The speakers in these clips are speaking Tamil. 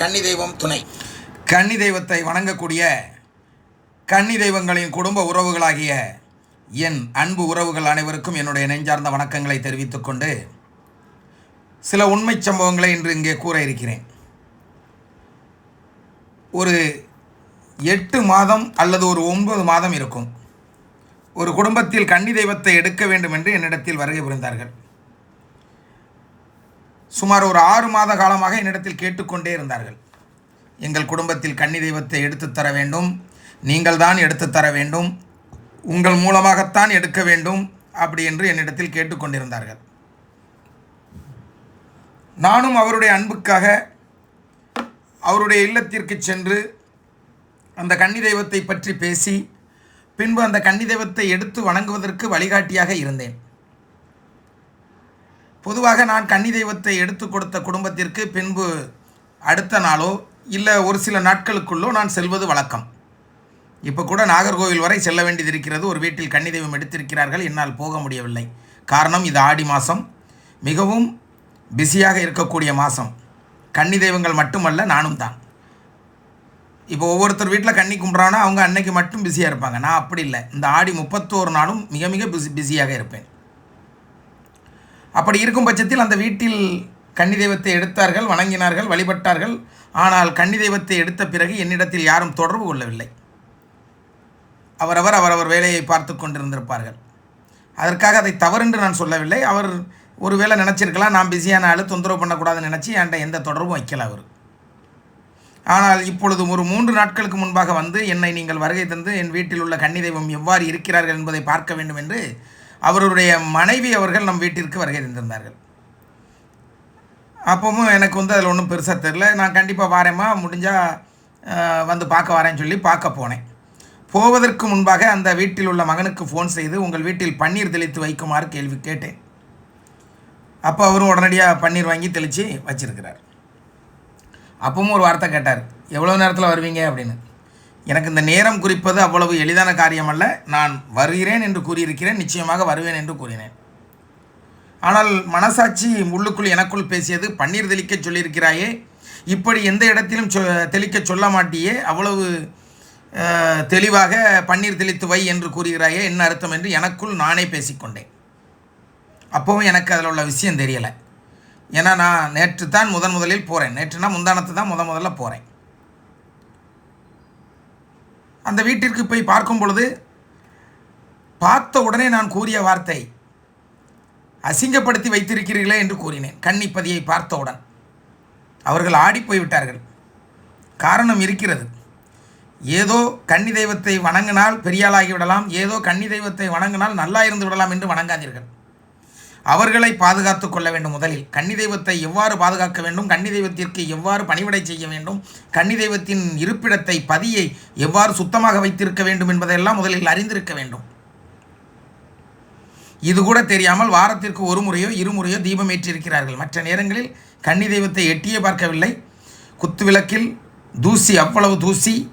கன்னி தெய்வம் துணை. கன்னி தெய்வத்தை வணங்கக்கூடிய கன்னி தெய்வங்களின் குடும்ப உறவுகளாகிய என் அன்பு உறவுகள் அனைவருக்கும் என்னுடைய நெஞ்சார்ந்த வணக்கங்களை தெரிவித்துக்கொண்டு சில உண்மை சம்பவங்களை இன்று இங்கே கூற இருக்கிறேன். ஒரு எட்டு மாதம் அல்லது ஒரு ஒன்பது மாதம் இருக்கும். ஒரு குடும்பத்தில் கன்னி தெய்வத்தை எடுக்க வேண்டும் என்று என்னிடத்தில் வருகை புரிந்தார்கள். சுமார் ஒரு ஆறு மாத காலமாக என்னிடத்தில் கேட்டுக்கொண்டே இருந்தார்கள். எங்கள் குடும்பத்தில் கன்னி தெய்வத்தை எடுத்துத் தர வேண்டும். நீங்கள் தான் எடுத்துத் தர வேண்டும். உங்கள் மூலமாகத்தான் எடுக்க வேண்டும். அப்படி என்று என்னிடத்தில் கேட்டுக்கொண்டிருந்தார்கள். நானும் அவருடைய அன்புக்காக அவருடைய இல்லத்திற்கு சென்று அந்த கன்னி தெய்வத்தை பற்றி பேசி பின்பு அந்த கன்னி தெய்வத்தை எடுத்து வணங்குவதற்கு வழிகாட்டியாக இருந்தேன். பொதுவாக நான் கன்னி தெய்வத்தை எடுத்து கொடுத்த குடும்பத்திற்கு பின்பு அடுத்த நாளோ இல்லை ஒரு சில நாட்களுக்குள்ளோ நான் செல்வது வழக்கம். இப்போ கூட நாகர்கோவில் வரை செல்ல வேண்டியது இருக்கிறது. ஒரு வீட்டில் கன்னி தெய்வம் எடுத்திருக்கிறார்கள். என்னால் போக முடியவில்லை. காரணம் இது ஆடி மாதம் மிகவும் பிஸியாக இருக்கக்கூடிய மாதம் கன்னி தெய்வங்கள் மட்டுமல்ல நானும் தான். இப்போ ஒவ்வொருத்தர் வீட்டில் கன்னி கும்பிட்றானா அவங்க அன்னைக்கு மட்டும் பிஸியாக இருப்பாங்க. நான் அப்படி இல்லை. இந்த ஆடி முப்பத்தோரு நாளும் மிக மிக பிஸி பிஸியாக இருப்பேன். அப்படி இருக்கும் பட்சத்தில் அந்த வீட்டில் கன்னி தெய்வத்தை எடுத்தார்கள் வணங்கினார்கள் வழிபட்டார்கள். ஆனால் கன்னி தெய்வத்தை எடுத்த பிறகு என்னிடத்தில் யாரும் தொடர்பு கொள்ளவில்லை. அவரவர் அவரவர் வேலையை பார்த்து கொண்டிருந்திருப்பார்கள். அதற்காக அதை தவறென்று நான் சொல்லவில்லை. அவர் ஒருவேளை நினச்சிருக்கலாம் நான் பிஸியான ஆள் தொந்தரவு பண்ணக்கூடாதுன்னு நினச்சி என்கிட்ட எந்த தொடர்பும் வைக்கல அவர். ஆனால் இப்பொழுது ஒரு மூன்று நாட்களுக்கு முன்பாக வந்து என்னை நீங்கள் வருகை தந்து என் வீட்டில் உள்ள கன்னி தெய்வம் எவ்வாறு இருக்கிறார்கள் என்பதை பார்க்க வேண்டும் என்று அவருடைய மனைவி அவர்கள் நம் வீட்டிற்கு வருகை இருந்திருந்தார்கள் அப்பவும் எனக்கு வந்து அதில் ஒன்றும் பெருசாக தெரில. நான் கண்டிப்பாக வாரேம்மா முடிஞ்சால் வந்து பார்க்க வரேன்னு சொல்லி பார்க்க போனேன். போவதற்கு முன்பாக அந்த வீட்டில் உள்ள மகனுக்கு ஃபோன் செய்து உங்கள் வீட்டில் பன்னீர் தெளித்து வைக்குமாறு கேள்வி கேட்டேன். அப்போ அவரும் உடனடியாக பன்னீர் வாங்கி தெளித்து வச்சிருக்கிறார். அப்பவும் ஒரு வார்த்தை கேட்டார். எவ்வளோ நேரத்தில் வருவீங்க? அப்படின்னு. எனக்கு இந்த நேரம் குறிப்பது அவ்வளவு எளிதான காரியம் அல்ல நான் வருகிறேன் என்று கூறியிருக்கிறேன். நிச்சயமாக வருவேன் என்று கூறினேன். ஆனால் மனசாட்சி உள்ளுக்குள் எனக்குள் பேசியது பன்னீர் தெளிக்க சொல்லியிருக்கிறாயே இப்படி எந்த இடத்திலும் சொ தெளிக்க சொல்ல மாட்டியே அவ்வளவு தெளிவாக பன்னீர் தெளித்து வை என்று கூறுகிறாயே என்ன அர்த்தம்? என்று எனக்குள் நானே பேசிக்கொண்டேன். அப்போவும் எனக்கு அதில் உள்ள விஷயம் தெரியலை. ஏன்னா நான் நேற்று தான் முதன் முதலில் போகிறேன் நேற்றுனா முந்தானத்து தான் முத முதல்ல போகிறேன் அந்த வீட்டிற்கு போய் பார்க்கும் பொழுது பார்த்த உடனே நான் கூறிய வார்த்தை அசிங்கப்படுத்தி வைத்திருக்கிறீர்களே என்று கூறினேன். கன்னிப்பதியை பார்த்தவுடன் அவர்கள் ஆடி போய்விட்டார்கள். காரணம் இருக்கிறது. ஏதோ கன்னி தெய்வத்தை வணங்கினால் பெரியாளாகி விடலாம் ஏதோ கன்னி தெய்வத்தை வணங்கினால் நல்லா இருந்து விடலாம் என்று வணங்காதீர்கள். அவர்களை பாதுகாத்து கொள்ள வேண்டும் முதலில். கன்னி தெய்வத்தை எவ்வாறு பாதுகாக்க வேண்டும்? கன்னி தெய்வத்திற்கு எவ்வாறு பணிவிடை செய்ய வேண்டும்? கன்னி தெய்வத்தின் இருப்பிடத்தை பதியை எவ்வாறு சுத்தமாக வைத்திருக்க வேண்டும் என்பதையெல்லாம் முதலில் அறிந்திருக்க வேண்டும். இது கூட தெரியாமல் வாரத்திற்கு ஒரு முறையோ இருமுறையோ தீபம் ஏற்றிருக்கிறார்கள் மற்ற நேரங்களில் கன்னி தெய்வத்தை எட்டியே பார்க்கவில்லை. குத்துவிளக்கில் தூசி அவ்வளவு தூசி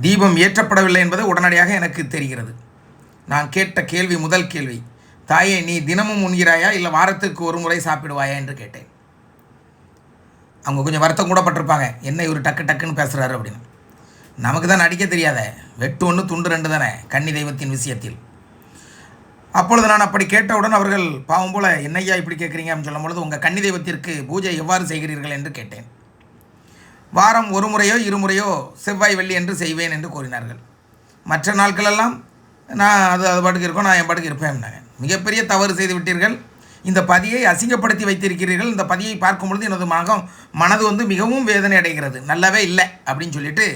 தீபம் ஏற்றப்படவில்லை என்பது உடனடியாக எனக்கு தெரிகிறது. நான் கேட்ட கேள்வி முதல் கேள்வி. தாயே நீ தினமும் உண்கிறாயா இல்லை வாரத்துக்கு ஒரு முறை சாப்பிடுவாயா என்று கேட்டேன். அவங்க கொஞ்சம் வருத்தம் கூட பட்டிருப்பாங்க. என்ன இவர் டக்கு டக்குன்னு பேசுகிறாரு அப்படின்னு. நமக்கு தான் நடிக்க தெரியாத. வெட்டு ஒன்று துண்டு ரெண்டு தானே கன்னி தெய்வத்தின் விஷயத்தில். அப்பொழுது நான் அப்படி கேட்டவுடன் அவர்கள் பாவம் போல என்னையா இப்படி கேட்குறீங்க அப்படின்னு சொல்லும் பொழுது உங்கள் கன்னி தெய்வத்திற்கு பூஜை எவ்வாறு செய்கிறீர்கள்? என்று கேட்டேன். வாரம் ஒரு முறையோ இருமுறையோ செவ்வாய் வெள்ளி என்று செய்வேன் என்று கூறினார்கள். மற்ற நாட்களெல்லாம் நான் அது அது பாட்டுக்கு இருக்கோம் நான் என் பாட்டுக்கு இருப்பேன்னாங்க மிகப்பெரிய தவறு செய்து விட்டீர்கள். இந்த பதியை அசிங்கப்படுத்தி வைத்திருக்கிறீர்கள். இந்த பதியை பார்க்கும் பொழுது எனது மகம் மனது வந்து மிகவும் வேதனை அடைகிறது. நல்லாவே இல்லை அப்படின்னு சொல்லிட்டு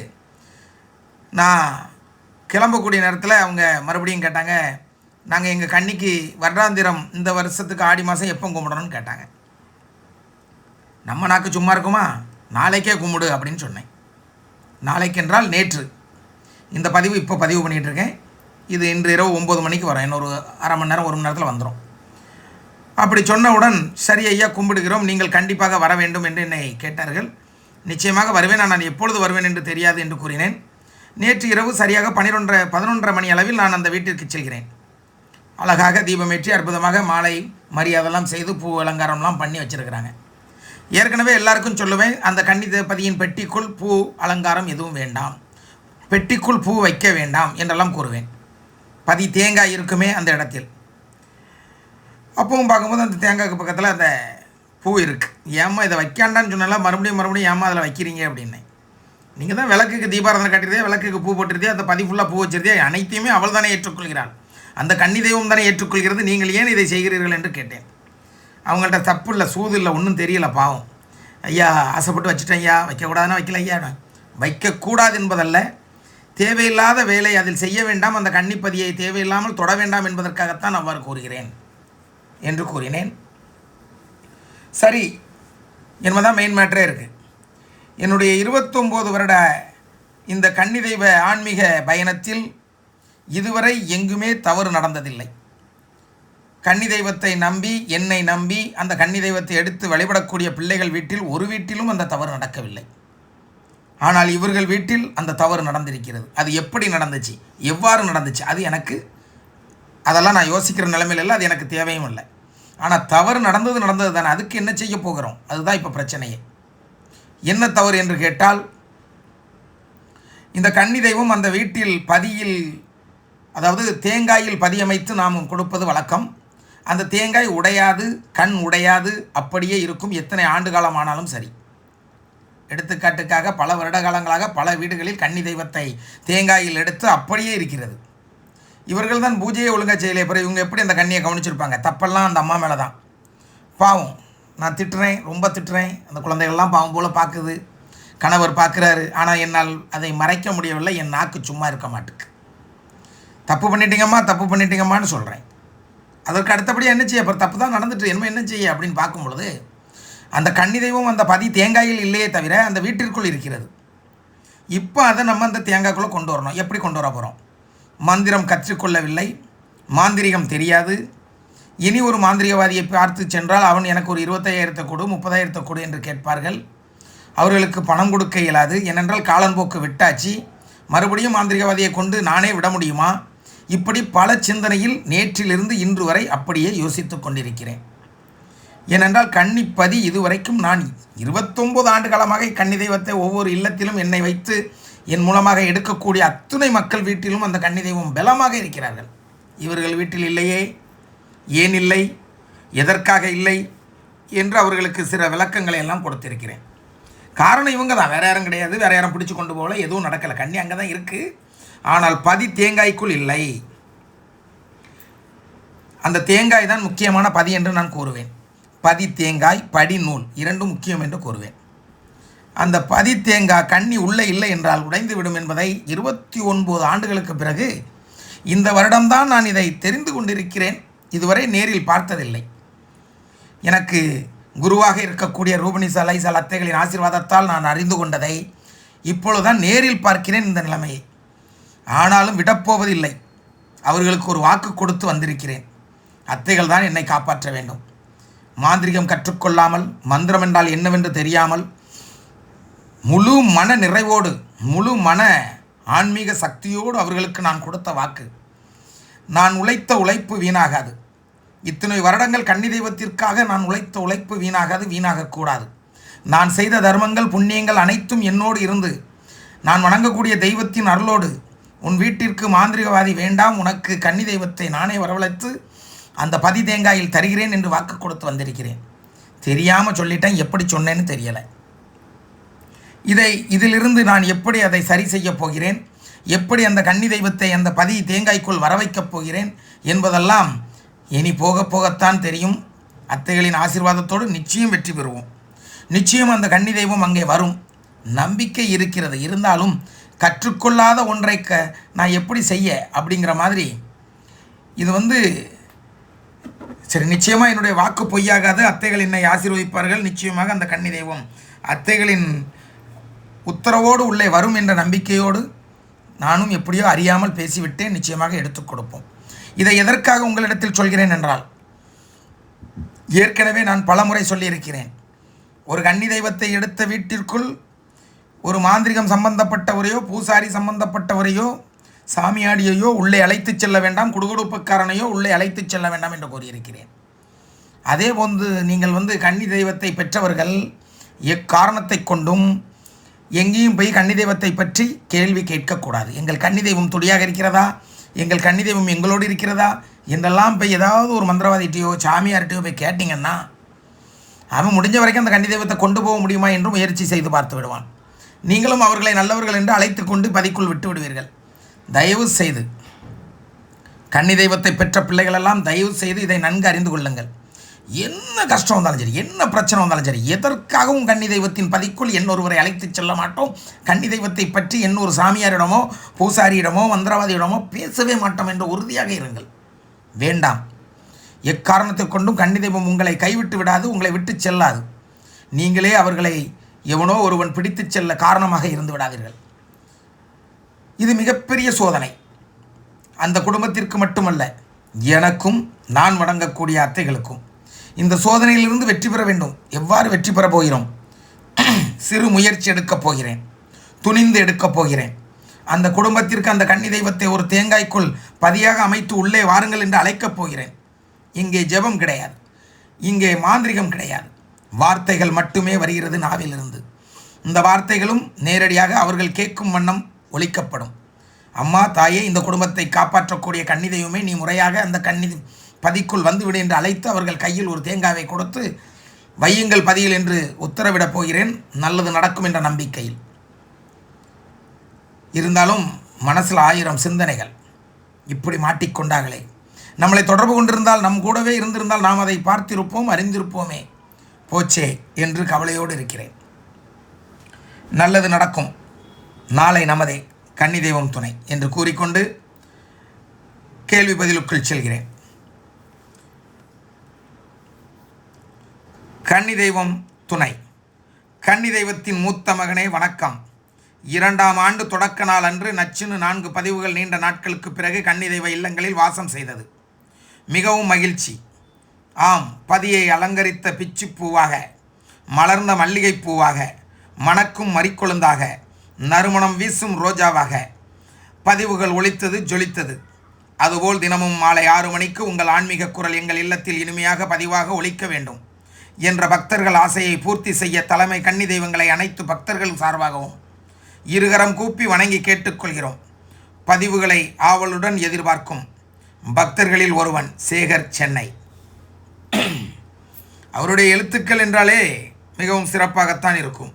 நான் கிளம்பக்கூடிய நேரத்தில் அவங்க மறுபடியும் கேட்டாங்க நாங்கள் எங்கள் கன்னிக்கு வருடாந்திரம் இந்த வருஷத்துக்கு ஆடி மாதம் எப்போ கும்பிடணும்னு கேட்டாங்க. நம்ம நாக்கு சும்மா இருக்குமா? நாளைக்கே கும்பிடு அப்படின்னு சொன்னேன். நாளைக்கு என்றால் நேற்று. இந்த பதிவு இப்போ பதிவு பண்ணிகிட்டு இருக்கேன். இது இன்று இரவு ஒம்பது மணிக்கு வரும். இன்னொரு அரை மணி நேரம் ஒரு மணி நேரத்தில் வந்துடும் அப்படி சொன்னவுடன் சரி ஐயா கும்பிடுகிறோம். நீங்கள் கண்டிப்பாக வர வேண்டும் என்று என்னை கேட்டார்கள். நிச்சயமாக வருவேன். நான் எப்பொழுது வருவேன் என்று தெரியாது என்று கூறினேன். நேற்று இரவு சரியாக பன்னிரொன்றரை பதினொன்றரை மணி அளவில் நான் அந்த வீட்டிற்கு செல்கிறேன். அழகாக தீபமேற்றி அற்புதமாக மாலை மரியாதைலாம் செய்து பூ அலங்காரம்லாம் பண்ணி வச்சுருக்கிறாங்க. ஏற்கனவே எல்லாருக்கும் சொல்லுவேன் அந்த கன்னி பதியின் பெட்டிக்குள் பூ அலங்காரம் எதுவும் வேண்டாம். பெட்டிக்குள் பூ வைக்க வேண்டாம் என்றெல்லாம் கூறுவேன். பதி தேங்காய் இருக்குமே அந்த இடத்தில். அப்பவும் பார்க்கும்போது அந்த தேங்காய்க்கு பக்கத்தில் அந்த பூ இருக்குது ஏம்மா இதை வைக்காண்டான்னு சொன்னாலாம் மறுபடியும் மறுபடியும் ஏம்மா அதில் வைக்கிறீங்க அப்படின்னு. நீங்கள் தான் விளக்குக்கு தீபாரதனை கட்டிருதே விளக்குக்கு பூ போட்டிருதே அந்த பதி ஃபுல்லாக பூ வச்சிருதே அனைத்தையுமே அவள் தானே ஏற்றுக்கொள்கிறாள். அந்த கன்னி தெய்வம் தானே ஏற்றுக்கொள்கிறது நீங்கள் ஏன் இதை செய்கிறீர்கள் என்று கேட்டேன். அவங்கள்ட்ட தப்பு இல்லை சூது இல்லை ஒன்றும் தெரியல பாவம். ஐயா ஆசைப்பட்டு வச்சுட்டேன் ஐயா வைக்கக்கூடாதுன்னா வைக்கல ஐயா வைக்கக்கூடாது என்பதல்ல. தேவையில்லாத வேலை அதில் செய்ய வேண்டாம் அந்த கன்னிப்பதியை தேவையில்லாமல் தொட வேண்டாம் என்பதற்காகத்தான் அவ்வாறு கூறுகிறேன் என்று கூறினேன். சரி என்பதான் மெயின் மேட்டரே இருக்குது என்னுடைய இருபத்தொம்போது வருட இந்த கன்னி தெய்வ ஆன்மீக பயணத்தில் இதுவரை எங்குமே தவறு நடந்ததில்லை. கன்னி தெய்வத்தை நம்பி என்னை நம்பி அந்த கன்னி தெய்வத்தை எடுத்து வழிபடக்கூடிய பிள்ளைகள் வீட்டில் ஒரு வீட்டிலும் அந்த தவறு நடக்கவில்லை. ஆனால் இவர்கள் வீட்டில் அந்த தவறு நடந்திருக்கிறது. அது எப்படி நடந்துச்சு? எவ்வாறு நடந்துச்சு? அது எனக்கு அதெல்லாம் நான் யோசிக்கிற நிலைமையில் இல்லை அது எனக்கு தேவையும் இல்லை. ஆனால் தவறு நடந்தது நடந்தது தானே. அதுக்கு என்ன செய்ய போகிறோம்? அதுதான் இப்போ பிரச்சனையே. என்ன தவறு என்று கேட்டால் இந்த கன்னி தெய்வம் அந்த வீட்டில் பதியில் அதாவது தேங்காயில் பதியமைத்து நாம் கொடுப்பது வழக்கம். அந்த தேங்காய் உடையாது கண் உடையாது அப்படியே இருக்கும். எத்தனை ஆண்டு காலம் ஆனாலும் சரி. எடுத்துக்காட்டுக்காக பல வருட காலங்களாக பல வீடுகளில் கன்னி தெய்வத்தை தேங்காயில் எடுத்து அப்படியே இருக்கிறது. இவர்கள் தான் பூஜையை ஒழுங்காக செய்யலை பிறகு இவங்க எப்படி அந்த கண்ணியை கவனிச்சிருப்பாங்க? தப்பெல்லாம் அந்த அம்மா மேலே தான். பாவம். நான் திட்டுறேன் ரொம்ப திட்டுறேன். அந்த குழந்தைகள்லாம் பாவம் போல் பார்க்குது. கணவர் பார்க்குறாரு. ஆனால் என்னால் அதை மறைக்க முடியவில்லை. என் நாக்கு சும்மா இருக்க மாட்டுக்கு. தப்பு பண்ணிட்டீங்கம்மா தப்பு பண்ணிட்டீங்கம்மான்னு சொல்கிறேன் அதற்கு அடுத்தபடியாக என்ன செய்ய அப்புறம் தப்பு தான் நடந்துட்டு என்ன என்ன செய்ய அப்படின்னு பார்க்கும் பொழுது அந்த கன்னிதெய்வம் அந்த பதி தேங்காயில் இல்லையே தவிர அந்த வீட்டிற்குள் இருக்கிறது. இப்போ அதை நம்ம அந்த தேங்காய்க்குள்ளே கொண்டு வரணும். எப்படி கொண்டு வர போகிறோம் மந்திரம் கற்றுக்கொள்ளவில்லை. மாந்திரிகம் தெரியாது. இனி ஒரு மாந்திரிகவாதியை பார்த்து சென்றால் அவன் எனக்கு ஒரு இருபத்தையாயிரத்தை கொடு முப்பதாயிரத்தை கொடு என்று கேட்பார்கள். அவர்களுக்கு பணம் கொடுக்க இயலாது. ஏனென்றால் காலன்போக்கு விட்டாச்சு. மறுபடியும் மாந்திரிகவாதியை கொண்டு நானே விட முடியுமா? இப்படி பல சிந்தனையில் நேற்றிலிருந்து இன்று வரை அப்படியே யோசித்து கொண்டிருக்கிறேன். ஏனென்றால் கன்னிப்பதி இதுவரைக்கும் நான் இருபத்தொன்பது ஆண்டு காலமாக கன்னி தெய்வத்தை ஒவ்வொரு இல்லத்திலும் என்னை வைத்து என் மூலமாக எடுக்கக்கூடிய அத்துணை மக்கள் வீட்டிலும் அந்த கன்னி தெய்வம் பலமாக இருக்கிறார்கள். இவர்கள் வீட்டில் இல்லையே? ஏன் இல்லை? எதற்காக இல்லை? என்று அவர்களுக்கு சில விளக்கங்களை எல்லாம் கொடுத்திருக்கிறேன். காரணம் இவங்க தான். வேற யாரும் கிடையாது. வேற யாரும் பிடிச்சி கொண்டு போகல. எதுவும் நடக்கலை. கண்ணி அங்கே தான் இருக்குது ஆனால் பதி தேங்காய்க்குள் இல்லை. அந்த தேங்காய் தான் முக்கியமான பதி என்று நான் கூறுவேன். பதி தேங்காய் படி நூல் இரண்டும் முக்கியம் என்று கூறுவேன். அந்த பதி தேங்காய் கண்ணி உள்ளே இல்லை என்றால் உடைந்து விடும் என்பதை இருபத்தி ஒன்பது ஆண்டுகளுக்கு பிறகு இந்த வருடம்தான் நான் இதை தெரிந்து கொண்டிருக்கிறேன். இதுவரை நேரில் பார்த்ததில்லை. எனக்கு குருவாக இருக்கக்கூடிய ரூபணி சலைசல் அத்தைகளின் ஆசீர்வாதத்தால் நான் அறிந்து கொண்டதை இப்பொழுதுதான் நேரில் பார்க்கிறேன் இந்த நிலைமையை. ஆனாலும் விடப்போவதில்லை. அவர்களுக்கு ஒரு வாக்கு கொடுத்து வந்திருக்கிறேன். அத்தைகள் தான் என்னை காப்பாற்ற வேண்டும். மாந்திரிகம் கற்றுக்கொள்ளாமல் மந்திரம் என்றால் என்னவென்று தெரியாமல் முழு மன நிறைவோடு முழு மன ஆன்மீக சக்தியோடு அவர்களுக்கு நான் கொடுத்த வாக்கு. நான் உழைத்த உழைப்பு வீணாகாது. இத்தனை வருடங்கள் கன்னி தெய்வத்திற்காக நான் உழைத்த உழைப்பு வீணாகாது வீணாகக்கூடாது. நான் செய்த தர்மங்கள் புண்ணியங்கள் அனைத்தும் என்னோடு இருந்து நான் வணங்கக்கூடிய தெய்வத்தின் அருளோடு உன் வீட்டிற்கு மாந்திரிகவாதி வேண்டாம் உனக்கு கன்னி தெய்வத்தை நானே வரவழைத்து அந்த பதி தேங்காயில் தருகிறேன் என்று வாக்கு கொடுத்து வந்திருக்கிறேன். தெரியாமல் சொல்லிட்டேன் எப்படி சொன்னேன்னு தெரியலை. இதை இதிலிருந்து நான் எப்படி அதை சரி செய்யப் போகிறேன்? எப்படி அந்த கன்னி தெய்வத்தை அந்த பதி தேங்காய்க்குள் வர வைக்கப் போகிறேன் என்பதெல்லாம் இனி போக போகத்தான் தெரியும். அத்தைகளின் ஆசீர்வாதத்தோடு நிச்சயம் வெற்றி பெறுவோம். நிச்சயம் அந்த கன்னி தெய்வம் அங்கே வரும். நம்பிக்கை இருக்கிறது. இருந்தாலும் கற்றுக்கொள்ளாத ஒன்றை க நான் எப்படி செய்ய அப்படிங்கிற மாதிரி இது வந்து சரி நிச்சயமாக என்னுடைய வாக்கு பொய்யாகாது. அத்தைகள் என்னை ஆசீர்வதிப்பார்கள். நிச்சயமாக அந்த கன்னி தெய்வம் அத்தைகளின் உத்தரவோடு உள்ளே வரும் என்ற நம்பிக்கையோடு நானும் எப்படியோ அறியாமல் பேசிவிட்டேன். நிச்சயமாக எடுத்துக் கொடுப்போம். இதை எதற்காக உங்களிடத்தில் சொல்கிறேன் என்றால் ஏற்கனவே நான் பலமுறை சொல்லியிருக்கிறேன். ஒரு கன்னி தெய்வத்தை எடுத்த வீட்டிற்குள் ஒரு மாந்திரிகம் சம்பந்தப்பட்டவரையோ பூசாரி சம்பந்தப்பட்டவரையோ சாமியாடியையோ உள்ளே அழைத்துச் செல்ல வேண்டாம் குடுகுடுப்புக்காரனையோ உள்ளே அழைத்துச் செல்ல வேண்டாம் என்று கூறியிருக்கிறேன். அதே போன்று நீங்கள் வந்து கன்னி தெய்வத்தை பெற்றவர்கள் எக்காரணத்தை கொண்டும் எங்கேயும் போய் கன்னி தெய்வத்தை பற்றி கேள்வி கேட்கக்கூடாது. எங்கள் கன்னி தெய்வம் துடியாக இருக்கிறதா? எங்கள் கன்னி தெய்வம் எங்களோடு இருக்கிறதா? என்றெல்லாம் போய் ஏதாவது ஒரு மந்திரவாதிகிட்டையோ சாமியார்கிட்டையோ போய் கேட்டிங்கன்னா அவன் முடிஞ்ச வரைக்கும் அந்த கன்னி தெய்வத்தை கொண்டு போக முடியுமா என்று முயற்சி செய்து பார்த்து விடுவான். நீங்களும் அவர்களை நல்லவர்கள் என்று அழைத்து கொண்டு பதிக்குள் விட்டு விடுவீர்கள். தயவு செய்து கன்னி தெய்வத்தை பெற்ற பிள்ளைகளெல்லாம் தயவு செய்து இதை நன்கு அறிந்து கொள்ளுங்கள். என்ன கஷ்டம் வந்தாலும் சரி என்ன பிரச்சனை வந்தாலும் சரி எதற்காகவும் கன்னி தெய்வத்தின் பதிக்குள் என்னொருவரை அழைத்து செல்ல மாட்டோம். கன்னி தெய்வத்தை பற்றி என்னொரு சாமியாரிடமோ பூசாரியிடமோ மந்திரவாதியிடமோ பேசவே மாட்டோம் என்று உறுதியாக இருங்கள். வேண்டாம். எக்காரணத்தை கொண்டும் கன்னி தெய்வம் உங்களை கைவிட்டு விடாது உங்களை விட்டு செல்லாது. நீங்களே அவர்களை எவனோ ஒருவன் பிடித்துச் செல்ல காரணமாக இருந்து விடாதீர்கள். இது மிகப்பெரிய சோதனை. அந்த குடும்பத்திற்கு மட்டுமல்ல எனக்கும் நான் வணங்கக்கூடிய அத்தைகளுக்கும் இந்த சோதனையிலிருந்து வெற்றி பெற வேண்டும். எவ்வாறு வெற்றி பெறப் போகிறோம்? சிறு முயற்சி எடுக்கப் போகிறேன். துணிந்து எடுக்கப் போகிறேன். அந்த குடும்பத்திற்கு அந்த கன்னி தெய்வத்தை ஒரு தேங்காய்க்குள் பதியாக அமைத்து உள்ளே வாருங்கள் என்று அழைக்கப் போகிறேன். இங்கே ஜெபம் கிடையாது. இங்கே மாந்திரிகம் கிடையாது. வார்த்தைகள் மட்டுமே வருகிறது நாவிலிருந்து. இந்த வார்த்தைகளும் நேரடியாக அவர்கள் கேட்கும் வண்ணம் ஒழிக்கப்படும். அம்மா தாயே இந்த குடும்பத்தை காப்பாற்றக்கூடிய கன்னி நீ முறையாக அந்த கன்னி பதிக்குள் வந்துவிடு என்று அழைத்து அவர்கள் கையில் ஒரு தேங்காவை கொடுத்து வையுங்கள் பதியில் என்று உத்தரவிடப் போகிறேன். நல்லது நடக்கும் என்ற நம்பிக்கையில். இருந்தாலும் மனசில் ஆயிரம் சிந்தனைகள் இப்படி மாட்டிக்கொண்டார்களே. நம்மளை தொடர்பு கொண்டிருந்தால் நம் கூடவே இருந்திருந்தால் நாம் அதை பார்த்திருப்போம் அறிந்திருப்போமே. போச்சே என்று கவலையோடு இருக்கிறேன். நல்லது நடக்கும். நாளை நமதே கன்னி தெய்வம் துணை என்று கூறிக்கொண்டு கேள்வி பதிலுக்குள் செல்கிறேன். கன்னி தெய்வம் துணை. கன்னி தெய்வத்தின் மூத்த மகனே வணக்கம். இரண்டாம் ஆண்டு தொடக்க நாள் அன்று நச்சுன்னு நான்கு பதிவுகள் நீண்ட நாட்களுக்கு பிறகு கன்னி தெய்வ இல்லங்களில் வாசம் செய்தது. மிகவும் மகிழ்ச்சி. ஆம் பதியை அலங்கரித்த பிச்சு பூவாக மலர்ந்த மல்லிகை பூவாக மணக்கும் மறிக்கொழுந்தாக நறுமணம் வீசும் ரோஜாவாக. பதிவுகள் ஒழித்தது ஜொலித்தது. அதுபோல் தினமும் மாலை ஆறு மணிக்கு உங்கள் ஆன்மீக குரல் எங்கள் இல்லத்தில் இனிமையாக பதிவாக ஒழிக்க வேண்டும் என்ற பக்தர்கள் ஆசையை பூர்த்தி செய்ய தலைமை கன்னி தெய்வங்களை அனைத்து பக்தர்கள் சார்பாகவும் இருகரம் கூப்பி வணங்கி கேட்டுக்கொள்கிறோம். பதிவுகளை ஆவலுடன் எதிர்பார்க்கும் பக்தர்களில் ஒருவன் சேகர் சென்னை. அவருடைய எழுத்துக்கள் என்றாலே மிகவும் சிறப்பாகத்தான் இருக்கும்.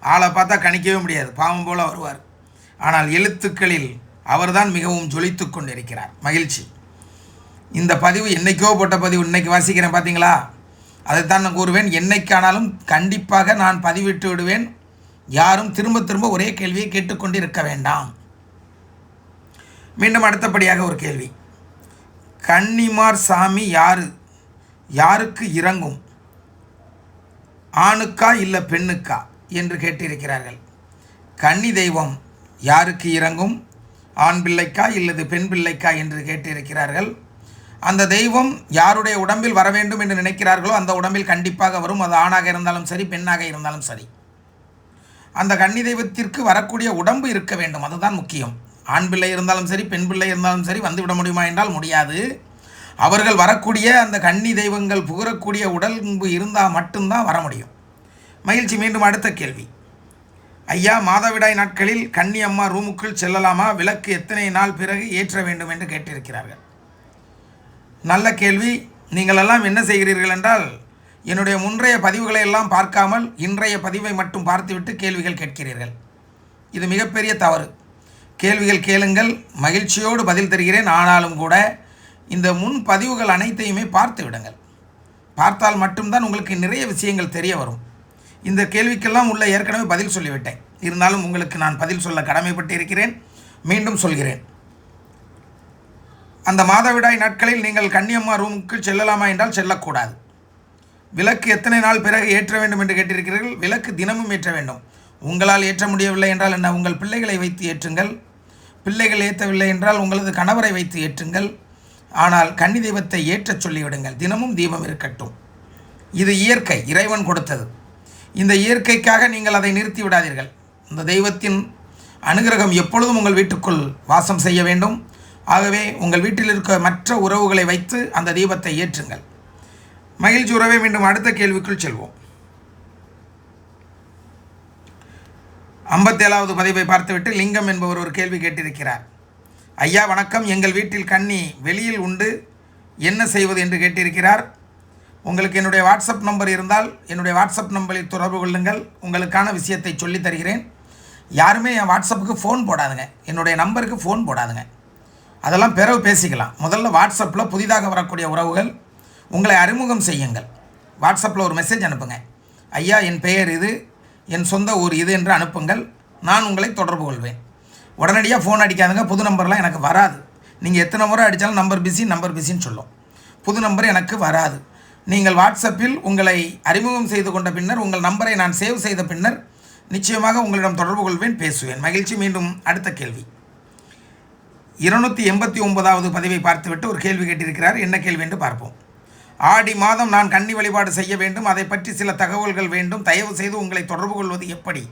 ஆளை பார்த்தா கணிக்கவே முடியாது பாவம் போல வருவார். ஆனால் எழுத்துக்களில் அவர்தான் மிகவும் ஜொலித்து கொண்டிருக்கிறார். மகிழ்ச்சி. இந்த பதிவு என்னைக்கோ போட்ட பதிவு இன்னைக்கு வாசிக்கிறேன் பார்த்தீங்களா அதைத்தான் நான் கூறுவேன். என்னைக்கானாலும் கண்டிப்பாக நான் பதிவிட்டு விடுவேன். யாரும் திரும்ப திரும்ப ஒரே கேள்வியை கேட்டுக்கொண்டு இருக்க வேண்டாம். மீண்டும் அடுத்தபடியாக ஒரு கேள்வி. கன்னிமார் சாமி யாரு? யாருக்கு இறங்கும்? ஆணுக்கா இல்லை பெண்ணுக்கா? என்று கேட்டிருக்கிறார்கள். கன்னி தெய்வம் யாருக்கு இறங்கும் ஆண் பிள்ளைக்கா இல்லது பெண் பிள்ளைக்கா என்று கேட்டிருக்கிறார்கள். அந்த தெய்வம் யாருடைய உடம்பில் வர வேண்டும் என்று நினைக்கிறார்களோ அந்த உடம்பில் கண்டிப்பாக வரும். அது ஆணாக இருந்தாலும் சரி பெண்ணாக இருந்தாலும் சரி. அந்த கன்னி தெய்வத்திற்கு வரக்கூடிய உடம்பு இருக்க வேண்டும். அதுதான் முக்கியம். ஆண் பிள்ளை இருந்தாலும் சரி பெண் பிள்ளை இருந்தாலும் சரி வந்துவிட முடியுமா என்றால் முடியாது. அவர்கள் வரக்கூடிய அந்த கன்னி தெய்வங்கள் புகழக்கூடிய உடம்பு இருந்தால் மட்டும்தான் வர முடியும். மகிழ்ச்சி மீண்டும் அடுத்த கேள்வி. ஐயா மாதவிடாய் நாட்களில் கன்னி அம்மா ரூமுக்குள் செல்லலாமா? விளக்கு எத்தனை நாள் பிறகு ஏற்ற வேண்டும் என்று கேட்டிருக்கிறார்கள். நல்ல கேள்வி. நீங்கள் எல்லாம் என்ன செய்கிறீர்கள் என்றால் என்னுடைய முன்றைய பதிவுகளை எல்லாம் பார்க்காமல் இன்றைய பதிவை மட்டும் பார்த்துவிட்டு கேள்விகள் கேட்கிறீர்கள். இது மிகப்பெரிய தவறு. கேள்விகள் கேளுங்கள் மகிழ்ச்சியோடு பதில் தருகிறேன். ஆனாலும் கூட இந்த முன் பதிவுகள் அனைத்தையுமே பார்த்து விடுங்கள். பார்த்தால் மட்டும்தான் உங்களுக்கு நிறைய விஷயங்கள் தெரிய வரும். இந்த கேள்விக்கெல்லாம் உள்ள ஏற்கனவே பதில் சொல்லிவிட்டேன். இருந்தாலும் உங்களுக்கு நான் பதில் சொல்ல கடமைப்பட்டு இருக்கிறேன் மீண்டும் சொல்கிறேன். அந்த மாதவிடாய் நாட்களில் நீங்கள் கன்னியம்மா ரூமுக்கு செல்லலாமா என்றால் செல்லக்கூடாது. விளக்கு எத்தனை நாள் பிறகு ஏற்ற வேண்டும் என்று கேட்டிருக்கிறீர்கள்? விளக்கு தினமும் ஏற்ற வேண்டும். உங்களால் ஏற்ற முடியவில்லை என்றால் என்ன? உங்கள் பிள்ளைகளை வைத்து ஏற்றுங்கள். பிள்ளைகள் ஏற்றவில்லை என்றால் உங்களது கணவரை வைத்து ஏற்றுங்கள். ஆனால் கன்னி தெய்வத்தை ஏற்றச் சொல்லிவிடுங்கள். தினமும் தீபம் இருக்கட்டும். இது இயற்கை. இறைவன் கொடுத்தது. இந்த இயற்கைக்காக நீங்கள் அதை நிறுத்தி விடாதீர்கள். இந்த தெய்வத்தின் அனுகிரகம் எப்பொழுதும் உங்கள் வீட்டுக்குள் வாசம் செய்ய வேண்டும். ஆகவே உங்கள் வீட்டில் இருக்க மற்ற உறவுகளை வைத்து அந்த தீபத்தை ஏற்றுங்கள். மகிழ்ச்சி உறவை மீண்டும் அடுத்த கேள்விக்குள் செல்வோம். ஐம்பத்தேழாவது பதிவை பார்த்துவிட்டு லிங்கம் என்பவர் ஒரு கேள்வி கேட்டிருக்கிறார். ஐயா வணக்கம். எங்கள் வீட்டில் கண்ணி வெளியில் உண்டு. என்ன செய்வது? என்று கேட்டிருக்கிறார். உங்களுக்கு என்னுடைய வாட்ஸ்அப் நம்பர் இருந்தால் என்னுடைய வாட்ஸ்அப் நம்பரில் தொடர்பு கொள்ளுங்கள். உங்களுக்கான விஷயத்தை சொல்லித் தருகிறேன். யாருமே என் வாட்ஸ்அப்புக்கு ஃபோன் போடாதுங்க. என்னுடைய நம்பருக்கு ஃபோன் போடாதுங்க. அதெல்லாம் பிறகு பேசிக்கலாம். முதல்ல வாட்ஸ்அப்பில் புதிதாக வரக்கூடிய உறவுகள் உங்களை அறிமுகம் செய்யுங்கள். வாட்ஸ்அப்பில் ஒரு மெசேஜ் அனுப்புங்க. ஐயா என் பெயர் இது என் சொந்த ஊர் இது என்று அனுப்புங்கள். நான் உங்களை தொடர்பு கொள்வேன். உடனடியாக ஃபோன் அடிக்காதுங்க. புது நம்பர்லாம் எனக்கு வராது. நீங்கள் எத்தனை முறை அடித்தாலும் நம்பர் பிஸி நம்பர் பிஸின்னு சொல்லும். புது நம்பர் எனக்கு வராது. நீங்கள் வாட்ஸ்அப்பில் உங்களை அறிமுகம் செய்து கொண்ட பின்னர் உங்கள் நம்பரை நான் சேவ் செய்த பின்னர் நிச்சயமாக உங்களிடம் தொடர்பு கொள்வேன் பேசுவேன். மகிழ்ச்சி மீண்டும் அடுத்த கேள்வி. இருநூற்றி எண்பத்தி ஒன்பதாவது பதிவை பார்த்துவிட்டு ஒரு கேள்வி கேட்டிருக்கிறார். என்ன கேள்வி என்று பார்ப்போம். ஆடி மாதம் நான் கன்னி வழிபாடு செய்ய வேண்டும். அதை பற்றி சில தகவல்கள் வேண்டும். தயவு செய்து உங்களை தொடர்பு கொள்வது எப்படி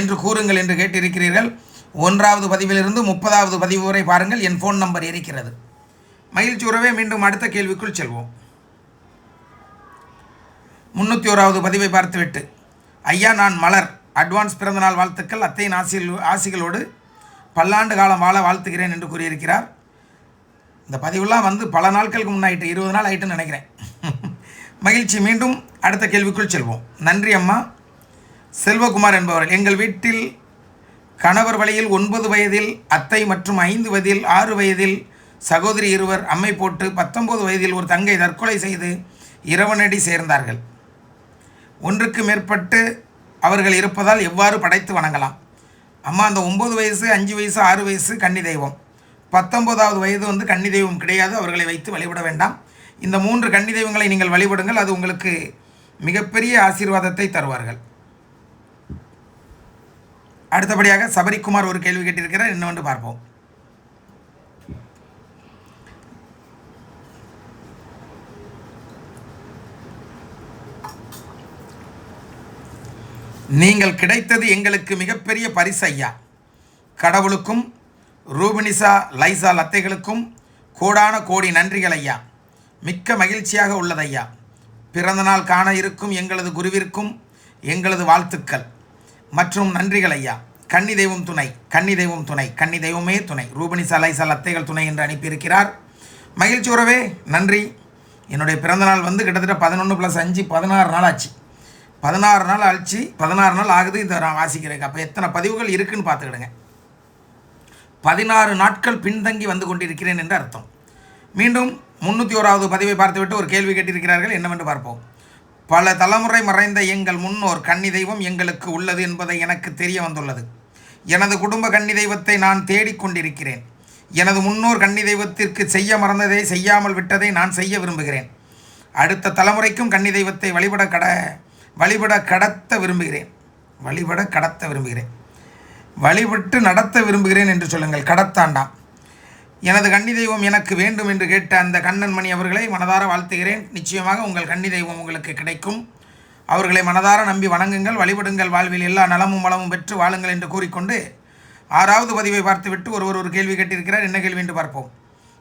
என்று கூறுங்கள் என்று கேட்டிருக்கிறீர்கள். ஒன்றாவது பதிவிலிருந்து முப்பதாவது பதிவு வரை பாருங்கள். என் ஃபோன் நம்பர் இருக்கிறது. மகிழ்ச்சி உறவே. மீண்டும் அடுத்த கேள்விக்குள் செல்வோம். முன்னூற்றி ஓராவது பதிவை பார்த்துவிட்டு. ஐயா நான் மலர். அட்வான்ஸ் பிறந்தநாள் வாழ்த்துக்கள். அத்தையின் ஆசிகள் ஆசிகளோடு பல்லாண்டு காலம் வாழ வாழ்த்துகிறேன் என்று கூறியிருக்கிறார். இந்த பதிவுலாம் வந்து பல நாட்களுக்கு முன்னாயிட்டு இருபது நாள் ஆகிட்டுன்னு நினைக்கிறேன். மகிழ்ச்சி. மீண்டும் அடுத்த கேள்விக்குள் செல்வோம். நன்றி அம்மா. செல்வகுமார் என்பவர் எங்கள் வீட்டில் கணவர் வழியில் ஒன்பது வயதில் அத்தை மற்றும் ஐந்து வயதில் ஆறு வயதில் சகோதரி இருவர் அம்மை போட்டு பத்தொன்பது வயதில் ஒரு தங்கை தற்கொலை செய்து இரவனடி சேர்ந்தார்கள். ஒன்றுக்கு மேற்பட்டு அவர்கள் இருப்பதால் எவ்வாறு படைத்து வணங்கலாம்? அம்மா அந்த ஒம்பது வயசு அஞ்சு வயசு ஆறு வயசு கன்னி தெய்வம். பத்தொம்போதாவது வயது வந்து கன்னி தெய்வம் கிடையாது அவர்களை வைத்து வழிபட வேண்டாம். இந்த மூன்று கன்னி தெய்வங்களை நீங்கள் வழிபடுங்கள் அது உங்களுக்கு மிகப்பெரிய ஆசீர்வாதத்தை தருவார்கள். அடுத்தபடியாக சபரிக்குமார் ஒரு கேள்வி கேட்டிருக்கிறார் என்னவென்று பார்ப்போம். நீங்கள் கிடைத்தது எங்களுக்கு மிகப்பெரிய பரிசு ஐயா கடவுளுக்கும் ரூபினிசா லைசா லத்தைகளுக்கும் கோடான கோடி நன்றிகள் ஐயா மிக்க மகிழ்ச்சியாக உள்ளது ஐயா பிறந்தநாள் காண இருக்கும் எங்களது குருவிற்கும் எங்களது வாழ்த்துக்கள். மற்றும் நன்றிகள் ஐயா கன்னி தெய்வம் துணை கன்னி தெய்வம் துணை கன்னி தெய்வமே துணை. ரூபனிசா லைசா லத்தைகள் துணை என்று அனுப்பியிருக்கிறார். மகிழ்ச்சி உறவே நன்றி. என்னுடைய பிறந்தநாள் வந்து கிட்டத்தட்ட பதினொன்று ப்ளஸ் அஞ்சு பதினாறு நாள் ஆச்சு. பதினாறு நாள் ஆச்சு பதினாறு நாள் ஆகுது இந்த நான் வாசிக்கிறேன் அப்போ எத்தனை பதிவுகள் இருக்குன்னு பார்த்துக்கிடுங்க. பதினாறு நாட்கள் பின்தங்கி வந்து கொண்டிருக்கிறேன் என்று அர்த்தம். மீண்டும் முன்னூற்றி ஓராவது பதிவை பார்த்துவிட்டு ஒரு கேள்வி கேட்டிருக்கிறார்கள். என்னவென்று பார்ப்போம். பல தலைமுறை மறைந்த எங்கள் முன்னோர் கன்னி தெய்வம் எங்களுக்கு உள்ளது என்பதை எனக்கு தெரிய வந்துள்ளது. எனது குடும்ப கன்னி தெய்வத்தை நான் தேடிக்கொண்டிருக்கிறேன் எனது முன்னோர் கன்னி தெய்வத்திற்கு செய்ய மறந்ததை செய்யாமல் விட்டதை நான் செய்ய விரும்புகிறேன். அடுத்த தலைமுறைக்கும் கன்னி தெய்வத்தை வழிபட கட வழிபட கடத்த விரும்புகிறேன். வழிபட கடத்த விரும்புகிறேன். வழிபட்டு நடத்த விரும்புகிறேன் என்று சொல்லுங்கள் கடத்தாண்டாம் எனது கன்னி தெய்வம் எனக்கு வேண்டும் என்று கேட்ட அந்த கண்ணன் மணி அவர்களை மனதார வாழ்த்துகிறேன். நிச்சயமாக உங்கள் கன்னி தெய்வம் உங்களுக்கு கிடைக்கும். அவர்களை மனதார நம்பி வணங்குங்கள் வழிபடுங்கள். வாழ்வில் எல்லா நலமும் வளமும் பெற்று வாழுங்கள் என்று கூறிக்கொண்டு ஆறாவது பதிவை பார்த்துவிட்டு ஒருவர் ஒரு கேள்வி கேட்டிருக்கிறார். என்ன கேள்வி என்று பார்ப்போம்.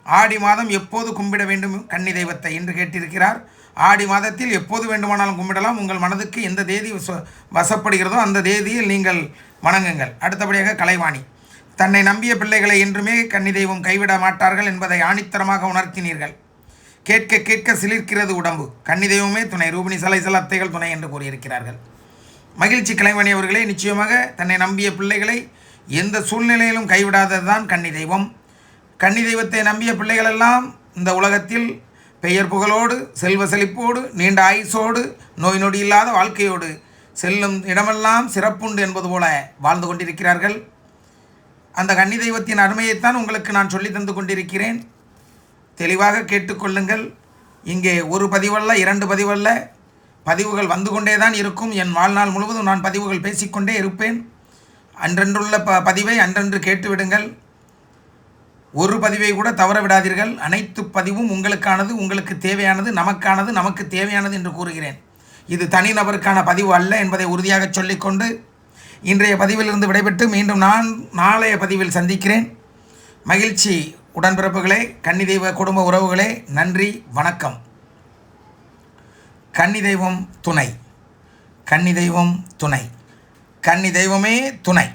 ஆடி மாதம் எப்போது கும்பிட வேண்டும் கன்னி தெய்வத்தை என்று கேட்டிருக்கிறார். ஆடி மாதத்தில் எப்போது வேண்டுமானாலும் கும்பிடலாம். உங்கள் மனதுக்கு எந்த தேதி வசப்படுகிறதோ அந்த தேதியில் நீங்கள் வணங்குங்கள். அடுத்தபடியாக கலைவாணி. தன்னை நம்பிய பிள்ளைகளை என்றுமே கன்னி தெய்வம் கைவிட மாட்டார்கள் என்பதை ஆணித்தரமாக உணர்த்தினீர்கள். கேட்க கேட்க சிலிர்க்கிறது உடம்பு. கன்னி தெய்வமே துணை. ரூபினி சலைசல் அத்தைகள் துணை என்று கூறியிருக்கிறார்கள். மகிழ்ச்சி கலைவாணி அவர்களே நிச்சயமாக தன்னை நம்பிய பிள்ளைகளை எந்த சூழ்நிலையிலும் கைவிடாதது தான் கன்னி தெய்வம். கன்னி தெய்வத்தை நம்பிய பிள்ளைகளெல்லாம் இந்த உலகத்தில் பெயர் புகழோடு செல்வ செழிப்போடு நீண்ட ஆயுசோடு நோய் நொடி இல்லாத வாழ்க்கையோடு செல்லும் இடமெல்லாம் சிறப்புண்டு என்பது போல வாழ்ந்து கொண்டிருக்கிறார்கள். அந்த கன்னி தெய்வத்தின் அருமையைத்தான் உங்களுக்கு நான் சொல்லி தந்து கொண்டிருக்கிறேன். தெளிவாக கேட்டுக்கொள்ளுங்கள் இங்கே ஒரு பதிவல்ல இரண்டு பதிவல்ல பதிவுகள் வந்து கொண்டே தான் இருக்கும். என் வாழ்நாள் முழுவதும் நான் பதிவுகள் பேசிக்கொண்டே இருப்பேன். அன்றன்றுள்ள ப பதிவை அன்றன்று கேட்டுவிடுங்கள். ஒரு பதிவை கூட தவற விடாதீர்கள் அனைத்து பதிவும் உங்களுக்கானது உங்களுக்கு தேவையானது நமக்கானது நமக்கு தேவையானது என்று கூறுகிறேன். இது தனிநபருக்கான பதிவு அல்ல என்பதை உறுதியாக சொல்லிக்கொண்டு இன்றைய பதிவிலிருந்து விடைபெற்று மீண்டும் நான் நாளைய பதிவில் சந்திக்கிறேன். மகிழ்ச்சி உடன்பிறப்புகளே கன்னி தெய்வ குடும்ப உறவுகளே நன்றி வணக்கம். கன்னி தெய்வம் துணை. கன்னி தெய்வம் துணை. கன்னி தெய்வமே துணை.